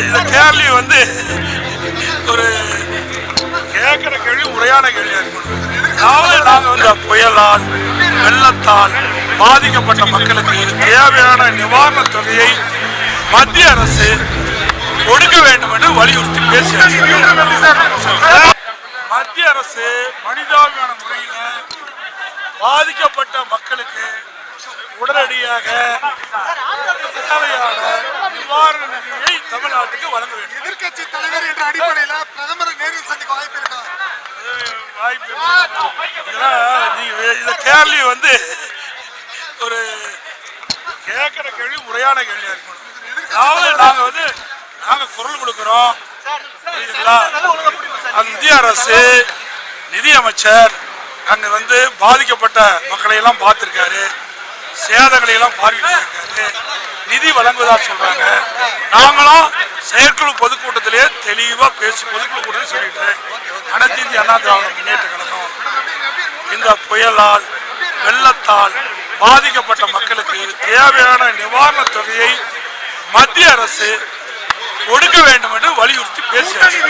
இந்த கேள்வி வந்து ஒரு கேட்கிற கேள்வி முறையான கேள்வியா இருக்கணும் அதாவது வந்து புயலால் வெள்ளத்தால் பாதிக்கப்பட்ட மக்களுக்கு தேவையான நிவாரணத் தொகையை மத்திய அரசு கொடுக்க வேண்டும் என்று வலியுறுத்தி பேசியாச்சு மத்திய அரசு மனிதாபிமான முறையில் பாதிக்கப்பட்ட மக்களுக்கு உடனடியாக நிவாரண நிதியை தமிழ்நாட்டுக்கு வழங்க வேண்டும். எதிர்க்கட்சி தலைவர் என்ற அடிப்படையில பிரதமரை நேரில் சந்திக்க வாய்ப்பு இருக்கா? வாய்ப்பு நீங்க இந்த கேள்வி வந்து ஒரு கேட்கிற கேள்வி முறையான கேள்வியா இருக்கணும் அதாவது நாங்க வந்து நாங்க குரல் கொடுக்கிறோம். இந்திய அரசு நிதியமைச்சர் அங்க வந்து பாதிக்கப்பட்ட மக்களை எல்லாம் பார்த்திருக்காரு. சேதங்களை எல்லாம் பார்வையிட்டிருக்காரு நிதி வழங்குவதா சொல்றாங்க நாங்களும் செயற்குழு பொதுக்கூட்டத்திலே தெளிவா பேசி பொதுக்குழு கூட்டத்தில் சொல்லிட்டேன் அனைத்து இந்திய அண்ணா திராவிட முன்னேற்ற கழகம் இந்த புயலால் வெள்ளத்தால் பாதிக்கப்பட்ட மக்களுக்கு தேவையான நிவாரணத் தொகையை மத்திய அரசு கொடுக்க வேண்டும் என்று வலியுறுத்தி பேசியாச்சு